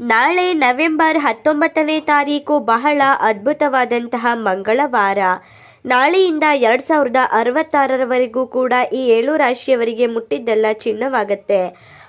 ನಾಳೆ ನವೆಂಬರ್ ಹತ್ತೊಂಬತ್ತನೇ ತಾರೀಕು ಬಹಳ ಅದ್ಭುತವಾದಂತಹ ಮಂಗಳವಾರ. ನಾಳೆಯಿಂದ ಎರಡು ಸಾವಿರದ ಅರವತ್ತಾರರವರೆಗೂ ಕೂಡ ಈ ಏಳು ರಾಶಿಯವರಿಗೆ ಮುಟ್ಟಿದ್ದೆಲ್ಲ ಚಿನ್ನವಾಗುತ್ತೆ.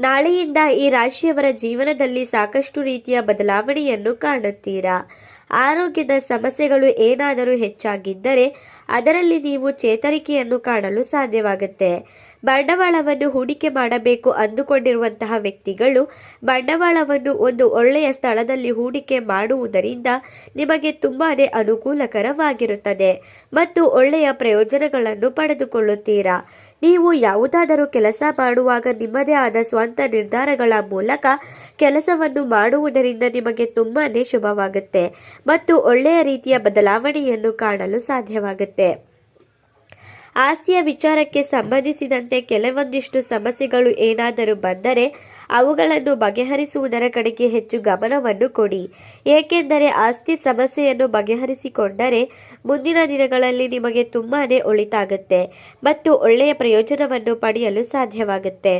ನಾಳೆಯಿಂದ ಈ ರಾಶಿಯವರ ಜೀವನದಲ್ಲಿ ಸಾಕಷ್ಟು ರೀತಿಯ ಬದಲಾವಣೆಯನ್ನು ಕಾಣುತ್ತೀರಾ? ಆರೋಗ್ಯದ ಸಮಸ್ಯೆಗಳು ಏನಾದರೂ ಹೆಚ್ಚಾಗಿದ್ದರೆ ಅದರಲ್ಲಿ ನೀವು ಚೇತರಿಕೆಯನ್ನು ಕಾಣಲು ಸಾಧ್ಯವಾಗುತ್ತೆ. ಬಂಡವಾಳವನ್ನು ಹೂಡಿಕೆ ಮಾಡಬೇಕು ಅಂದುಕೊಂಡಿರುವಂತಹ ವ್ಯಕ್ತಿಗಳು ಬಂಡವಾಳವನ್ನು ಒಂದು ಒಳ್ಳೆಯ ಸ್ಥಳದಲ್ಲಿ ಹೂಡಿಕೆ ಮಾಡುವುದರಿಂದ ನಿಮಗೆ ತುಂಬಾ ಅನುಕೂಲಕರವಾಗಿರುತ್ತದೆ ಮತ್ತು ಒಳ್ಳೆಯ ಪ್ರಯೋಜನಗಳನ್ನು ಪಡೆದುಕೊಳ್ಳುತ್ತೀರಾ. ನೀವು ಯಾವುದಾದರೂ ಕೆಲಸ ಮಾಡುವಾಗ ನಿಮ್ಮದೇ ಆದ ಸ್ವಂತ ನಿರ್ಧಾರಗಳ ಮೂಲಕ ಕೆಲಸವನ್ನು ಮಾಡುವುದರಿಂದ ನಿಮಗೆ ತುಂಬಾ ಶುಭವಾಗುತ್ತೆ ಮತ್ತು ಒಳ್ಳೆಯ ರೀತಿಯ ಬದಲಾವಣೆಯನ್ನು ಕಾಣಲು ಸಾಧ್ಯವಾಗುತ್ತೆ. ಆಸ್ತಿಯ ವಿಚಾರಕ್ಕೆ ಸಂಬಂಧಿಸಿದಂತೆ ಕೆಲವೊಂದಿಷ್ಟು ಸಮಸ್ಯೆಗಳು ಏನಾದರೂ ಬಂದರೆ ಅವುಗಳನ್ನು ಬಗೆಹರಿಸುವುದರ ಕಡೆಗೆ ಹೆಚ್ಚು ಗಮನವನ್ನು ಕೊಡಿ. ಏಕೆಂದರೆ ಆಸ್ತಿ ಸಮಸ್ಯೆಯನ್ನು ಬಗೆಹರಿಸಿಕೊಂಡರೆ ಮುಂದಿನ ದಿನಗಳಲ್ಲಿ ನಿಮಗೆ ತುಂಬಾ ಒಳಿತಾಗುತ್ತೆ ಮತ್ತು ಒಳ್ಳೆಯ ಪ್ರಯೋಜನವನ್ನು ಪಡೆಯಲು ಸಾಧ್ಯವಾಗುತ್ತೆ.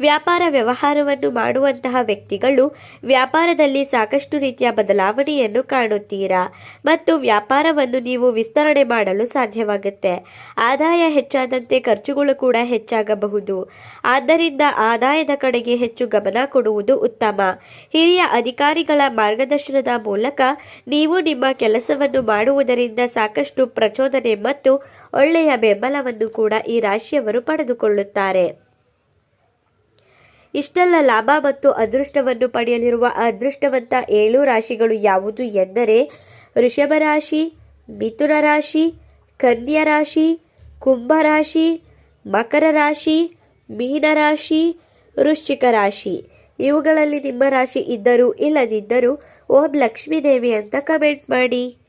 ವ್ಯಾಪಾರ ವ್ಯವಹಾರವನ್ನು ಮಾಡುವಂತಹ ವ್ಯಕ್ತಿಗಳು ವ್ಯಾಪಾರದಲ್ಲಿ ಸಾಕಷ್ಟು ರೀತಿಯ ಬದಲಾವಣೆಯನ್ನು ಕಾಣುತ್ತೀರಾ? ಮತ್ತು ವ್ಯಾಪಾರವನ್ನು ನೀವು ವಿಸ್ತರಣೆ ಮಾಡಲು ಸಾಧ್ಯವಾಗುತ್ತೆ. ಆದಾಯ ಹೆಚ್ಚಾದಂತೆ ಖರ್ಚುಗಳು ಕೂಡ ಹೆಚ್ಚಾಗಬಹುದು. ಆದ್ದರಿಂದ ಆದಾಯದ ಕಡೆಗೆ ಹೆಚ್ಚು ಗಮನ ಕೊಡುವುದು ಉತ್ತಮ. ಹಿರಿಯ ಅಧಿಕಾರಿಗಳ ಮಾರ್ಗದರ್ಶನದ ಮೂಲಕ ನೀವು ನಿಮ್ಮ ಕೆಲಸವನ್ನು ಮಾಡುವುದರಿಂದ ಸಾಕಷ್ಟು ಪ್ರಚೋದನೆ ಮತ್ತು ಒಳ್ಳೆಯ ಬೆಂಬಲವನ್ನು ಕೂಡ ಈ ರಾಶಿಯವರು ಪಡೆದುಕೊಳ್ಳುತ್ತಾರೆ. ಇಷ್ಟೆಲ್ಲ ಲಾಭ ಮತ್ತು ಅದೃಷ್ಟವನ್ನು ಪಡೆಯಲಿರುವ ಅದೃಷ್ಟವಂತ ಏಳು ರಾಶಿಗಳು ಯಾವುದು ಎಂದರೆ ವೃಷಭ ರಾಶಿ, ಮಿಥುನ ರಾಶಿ, ಕನ್ಯಾ ರಾಶಿ, ಕುಂಭ ರಾಶಿ, ಮಕರ ರಾಶಿ, ಮೀನ ರಾಶಿ, ವೃಶ್ಚಿಕ ರಾಶಿ. ಇವುಗಳಲ್ಲಿ ನಿಮ್ಮ ರಾಶಿ ಇದ್ದರೂ ಇಲ್ಲದಿದ್ದರೂ ಓಂ ಲಕ್ಷ್ಮೀದೇವಿ ಅಂತ ಕಮೆಂಟ್ ಮಾಡಿ.